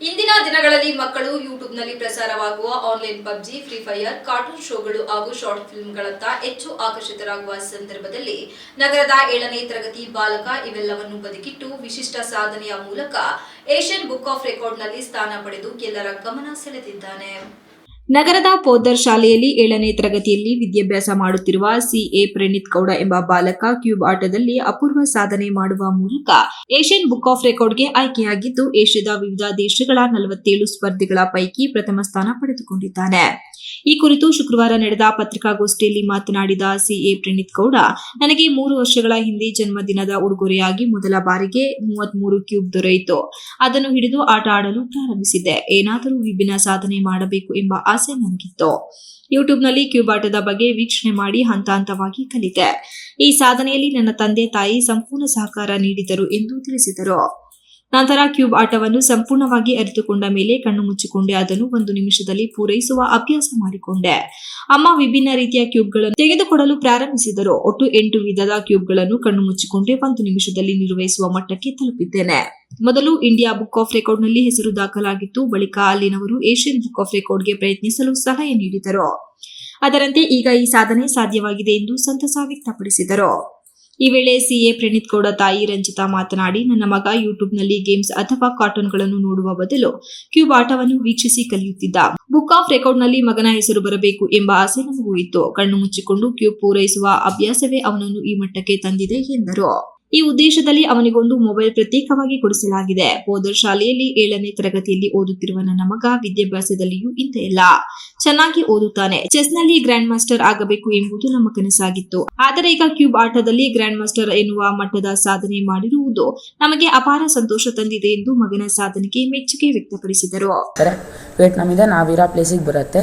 ಇಂದಿನ ದಿನಗಳಲ್ಲಿ ಮಕ್ಕಳು ಯೂಟ್ಯೂಬ್ನಲ್ಲಿ ಪ್ರಸಾರವಾಗುವ online PUBG, free fire cartoon ಶೋಗಳು ಹಾಗೂ ಶಾರ್ಟ್ ಫಿಲ್ಮ್ಗಳತ್ತ ಹೆಚ್ಚು ಆಕರ್ಷಿತರಾಗುವ ಸಂದರ್ಭದಲ್ಲಿ ನಗರದ ಏಳನೇ ತರಗತಿ ಬಾಲಕ ಇವೆಲ್ಲವನ್ನು ಬದುಕಿಟ್ಟು ವಿಶಿಷ್ಟ ಸಾಧನೆಯ ಮೂಲಕ ಏಷ್ಯನ್ ಬುಕ್ ಆಫ್ ರೆಕಾರ್ಡ್ನಲ್ಲಿ ಸ್ಥಾನ ಪಡೆದು ಎಲ್ಲರ ಗಮನ ಸೆಳೆದಿದ್ದಾನೆ. ನಗರದ ಪೋದರ್ ಶಾಲೆಯಲ್ಲಿ ಏಳನೇ ತರಗತಿಯಲ್ಲಿ ವಿದ್ಯಾಭ್ಯಾಸ ಮಾಡುತ್ತಿರುವ ಸಿಎ ಪ್ರಣೀತ್ ಗೌಡ ಎಂಬ ಬಾಲಕ ಕ್ಯೂಬ್ ಆಟದಲ್ಲಿ ಅಪೂರ್ವ ಸಾಧನೆ ಮಾಡುವ ಮೂಲಕ ಏಷ್ಯನ್ ಬುಕ್ ಆಫ್ ರೆಕಾರ್ಡ್ಗೆ ಆಯ್ಕೆಯಾಗಿದ್ದು, ಏಷ್ಯಾದ ವಿವಿಧ ದೇಶಗಳ ನಲವತ್ತೇಳು ಸ್ಪರ್ಧೆಗಳ ಪೈಕಿ ಪ್ರಥಮ ಸ್ಥಾನ ಪಡೆದುಕೊಂಡಿದ್ದಾನೆ. ಈ ಕುರಿತು ಶುಕ್ರವಾರ ನಡೆದ ಪತ್ರಿಕಾಗೋಷ್ಠಿಯಲ್ಲಿ ಮಾತನಾಡಿದ ಸಿಎ ಪ್ರಣೀತ್ ಗೌಡ, ನನಗೆ ಮೂರು ವರ್ಷಗಳ ಹಿಂದೆ ಜನ್ಮದಿನದ ಉಡುಗೊರೆಯಾಗಿ ಮೊದಲ ಬಾರಿಗೆ ಮೂವತ್ಮೂರು ಕ್ಯೂಬ್ ದೊರೆಯಿತು. ಅದನ್ನು ಹಿಡಿದು ಆಟ ಆಡಲು ಪ್ರಾರಂಭಿಸಿದೆ ಏನಾದರೂ ವಿಭಿನ್ನ ಸಾಧನೆ ಮಾಡಬೇಕು ಎಂಬ ಆಸೆ ನನಗಿತ್ತು. ಯೂಟ್ಯೂಬ್ನಲ್ಲಿ ಕ್ಯೂಬ್ ಆಟದ ಬಗ್ಗೆ ವೀಕ್ಷಣೆ ಮಾಡಿ ಹಂತ ಹಂತವಾಗಿ ಕಲಿತೆ. ಈ ಸಾಧನೆಯಲ್ಲಿ ನನ್ನ ತಂದೆ ತಾಯಿ ಸಂಪೂರ್ಣ ಸಹಕಾರ ನೀಡಿದರು ಎಂದು ತಿಳಿಸಿದರು. ನಂತರ ಕ್ಯೂಬ್ ಆಟವನ್ನು ಸಂಪೂರ್ಣವಾಗಿ ಅರಿತುಕೊಂಡ ಮೇಲೆ ಕಣ್ಣು ಮುಚ್ಚಿಕೊಂಡೆ. ಅದನ್ನು ಒಂದು ನಿಮಿಷದಲ್ಲಿ ಪೂರೈಸುವ ಅಭ್ಯಾಸ ಮಾಡಿಕೊಂಡೆ. ಅಮ್ಮ ವಿಭಿನ್ನ ರೀತಿಯ ಕ್ಯೂಬ್ಗಳನ್ನು ತೆಗೆದುಕೊಡಲು ಪ್ರಾರಂಭಿಸಿದರು. ಒಟ್ಟು ಎಂಟು ವಿಧದ ಕ್ಯೂಬ್ಗಳನ್ನು ಕಣ್ಣು ಮುಚ್ಚಿಕೊಂಡೆ. ಒಂದು ನಿಮಿಷದಲ್ಲಿ ನಿರ್ವಹಿಸುವ ಮಟ್ಟಕ್ಕೆ ತಲುಪಿದ್ದೇನೆ. ಮೊದಲು ಇಂಡಿಯಾ ಬುಕ್ ಆಫ್ ರೆಕಾರ್ಡ್ನಲ್ಲಿ ಹೆಸರು ದಾಖಲಾಗಿತ್ತು. ಬಳಿಕ ಅಲ್ಲಿನವರು ಏಷ್ಯನ್ ಬುಕ್ ಆಫ್ ರೆಕಾರ್ಡ್ಗೆ ಪ್ರಯತ್ನಿಸಲು ಸಲಹೆ ನೀಡಿದರು. ಅದರಂತೆ ಈಗ ಈ ಸಾಧನೆ ಸಾಧ್ಯವಾಗಿದೆ ಎಂದು ಸಂತಸ ವ್ಯಕ್ತಪಡಿಸಿದರು. ಈ ವೇಳೆ ಸಿಎ ಪ್ರಣೀತ್ ಗೌಡ ತಾಯಿ ರಂಜಿತಾ ಮಾತನಾಡಿ, ನನ್ನ ಮಗ ಯೂಟ್ಯೂಬ್ನಲ್ಲಿ ಗೇಮ್ಸ್ ಅಥವಾ ಕಾರ್ಟೂನ್ಗಳನ್ನು ನೋಡುವ ಬದಲು ಕ್ಯೂಬ್ ಆಟವನ್ನು ವೀಕ್ಷಿಸಿ ಕಲಿಯುತ್ತಿದ್ದ. ಬುಕ್ ಆಫ್ ರೆಕಾರ್ಡ್ನಲ್ಲಿ ಮಗನ ಹೆಸರು ಬರಬೇಕು ಎಂಬ ಆಸೆ ನಮಗೂ ಇತ್ತು. ಕಣ್ಣು ಮುಚ್ಚಿಕೊಂಡು ಕ್ಯೂಬ್ ಪೂರೈಸುವ ಅಭ್ಯಾಸವೇ ಅವನನ್ನು ಈ ಮಟ್ಟಕ್ಕೆ ತಂದಿದೆ ಎಂದರು. ಈ ಉದ್ದೇಶದಲ್ಲಿ ಅವನಿಗೊಂದು ಮೊಬೈಲ್ ಪ್ರತ್ಯೇಕವಾಗಿ ಕೊಡಿಸಲಾಗಿದೆ. ಓದರ್ ಶಾಲೆಯಲ್ಲಿ ಏಳನೇ ತರಗತಿಯಲ್ಲಿ ಓದುತ್ತಿರುವ ನನ್ನ ಮಗ ವಿದ್ಯಾಭ್ಯಾಸದಲ್ಲಿಯೂ ಇಂತೆ ಇಲ್ಲ. ಚೆನ್ನಾಗಿ ಓದುತ್ತಾನೆ. ಚೆಸ್ನಲ್ಲಿ ಗ್ರ್ಯಾಂಡ್ ಮಾಸ್ಟರ್ ಆಗಬೇಕು ಎಂಬುದು ನಮ್ಮ ಕನಸಾಗಿತ್ತು. ಆದರೆ ಈಗ ಕ್ಯೂಬ್ ಆಟದಲ್ಲಿ ಗ್ರ್ಯಾಂಡ್ ಮಾಸ್ಟರ್ ಎನ್ನುವ ಮಟ್ಟದ ಸಾಧನೆ ಮಾಡಿರುವುದು ನಮಗೆ ಅಪಾರ ಸಂತೋಷ ತಂದಿದೆ ಎಂದು ಮಗನ ಸಾಧನೆಗೆ ಮೆಚ್ಚುಗೆ ವ್ಯಕ್ತಪಡಿಸಿದರು. ವಿಯೆಟ್ನಾಮಿಂದ ನಾವಿರೋ ಪ್ಲೇಸಿಗೆ ಬರುತ್ತೆ.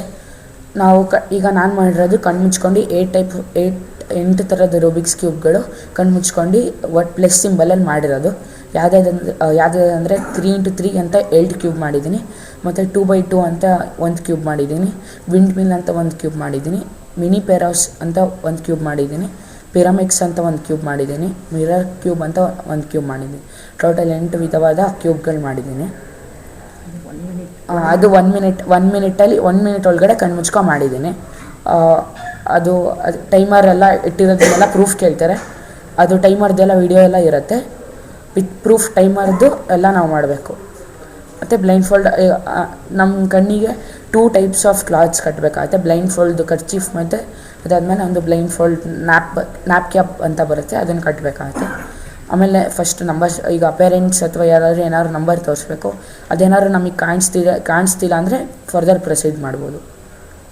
ನಾವು ಈಗ ನಾನು ಮಾಡಿರೋದು ಕಣ್ಣು ಮುಚ್ಕೊಂಡು ಏಟ್ ಟೈಪ್ ಏಟ್ ಎಂಟು ಥರದ ರೂಬಿಕ್ಸ್ ಕ್ಯೂಬ್ಗಳು ಕಣ್ಣು ಮುಚ್ಕೊಂಡು ಒಟ್ಟು ಪ್ಲಸ್ ಸಿಂಬಲಲ್ಲಿ ಮಾಡಿರೋದು. ಯಾವುದಾದಂದ್ರೆ ಯಾವುದಾದಂದರೆ ತ್ರೀ ಇಂಟು ತ್ರೀ ಅಂತ ಏಟ್ ಕ್ಯೂಬ್ ಮಾಡಿದ್ದೀನಿ. ಮತ್ತು ಟೂ ಬೈ ಟೂ ಅಂತ ಒಂದು ಕ್ಯೂಬ್ ಮಾಡಿದ್ದೀನಿ. ವಿಂಡ್ ಮಿಲ್ ಅಂತ ಒಂದು ಕ್ಯೂಬ್ ಮಾಡಿದ್ದೀನಿ. ಮಿನಿ ಪೆರಾಸ್ ಅಂತ ಒಂದು ಕ್ಯೂಬ್ ಮಾಡಿದ್ದೀನಿ. ಪಿರಮಿಕ್ಸ್ ಅಂತ ಒಂದು ಕ್ಯೂಬ್ ಮಾಡಿದ್ದೀನಿ. ಮಿರರ್ ಕ್ಯೂಬ್ ಅಂತ ಒಂದು ಕ್ಯೂಬ್ ಮಾಡಿದ್ದೀನಿ. ಟೋಟಲ್ ಎಂಟು ವಿಧವಾದ ಕ್ಯೂಬ್ಗಳು ಮಾಡಿದ್ದೀನಿ. ಅದು ಒನ್ ಮಿನಿಟ್ ಒನ್ ಮಿನಿಟಲ್ಲಿ ಒನ್ ಮಿನಿಟ್ ಒಳಗಡೆ ಕಣ್ಣು ಮುಚ್ಕೊಂಡು ಮಾಡಿದ್ದೀನಿ ಅದು ಟೈಮರ್ ಎಲ್ಲ ಇಟ್ಟಿರೋದನ್ನೆಲ್ಲ ಪ್ರೂಫ್ ಕೇಳ್ತಾರೆ. ಅದು ಟೈಮರ್ದೆಲ್ಲ ವಿಡಿಯೋ ಎಲ್ಲ ಇರುತ್ತೆ. ವಿತ್ ಪ್ರೂಫ್ ಟೈಮರ್ದು ಎಲ್ಲ ನಾವು ಮಾಡಬೇಕು. ಮತ್ತು ಬ್ಲೈಂಡ್ ಫೋಲ್ಡ್ ನಮ್ಮ ಕಣ್ಣಿಗೆ ಟೂ ಟೈಪ್ಸ್ ಆಫ್ ಕ್ಲಾತ್ಸ್ ಕಟ್ಟಬೇಕಾಗುತ್ತೆ ಬ್ಲೈಂಡ್ ಫೋಲ್ಡ್ ಕರ್ಚೀಫ್ ಮತ್ತು ಅದಾದಮೇಲೆ ಒಂದು blindfold nap nap cap ಅಂತ ಬರುತ್ತೆ. ಅದನ್ನು ಕಟ್ಟಬೇಕಾಗುತ್ತೆ ಆಮೇಲೆ ಫಸ್ಟ್ ನಂಬರ್ ಈಗ ಪೇರೆಂಟ್ಸ್ ಅಥವಾ ಯಾರಾದರೂ ಏನಾದ್ರು ನಂಬರ್ ತೋರಿಸ್ಬೇಕು. ಅದೇನಾದ್ರು ನಮಗೆ ಕಾಣಿಸ್ತಿದೆ, ಕಾಣಿಸ್ತಿಲ್ಲ ಅಂದರೆ ಫರ್ದರ್ ಪ್ರೊಸೀಡ್ ಮಾಡ್ಬೋದು.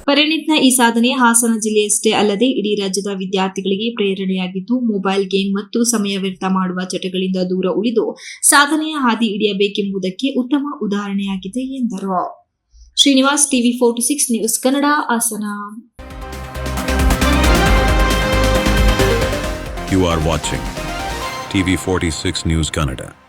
ಪರಿಣಿತ್ನ ಈ ಸಾಧನೆ ಹಾಸನ ಜಿಲ್ಲೆಯಷ್ಟೇ ಅಲ್ಲದೆ ಇಡೀ ರಾಜ್ಯದ ವಿದ್ಯಾರ್ಥಿಗಳಿಗೆ ಪ್ರೇರಣೆಯಾಗಿದ್ದು ಮೊಬೈಲ್ ಗೇಮ್ ಮತ್ತು ಸಮಯ ವ್ಯರ್ಥ ಮಾಡುವ ಚಟಗಳಿಂದ ದೂರ ಉಳಿದು ಸಾಧನೆಯ ಹಾದಿ ಹಿಡಿಯಬೇಕೆಂಬುದಕ್ಕೆ ಉತ್ತಮ ಉದಾಹರಣೆಯಾಗಿದೆ ಎಂದರು Srinivas TV forty six news Kannada, Hassan you You are watching TV46 News Kannada.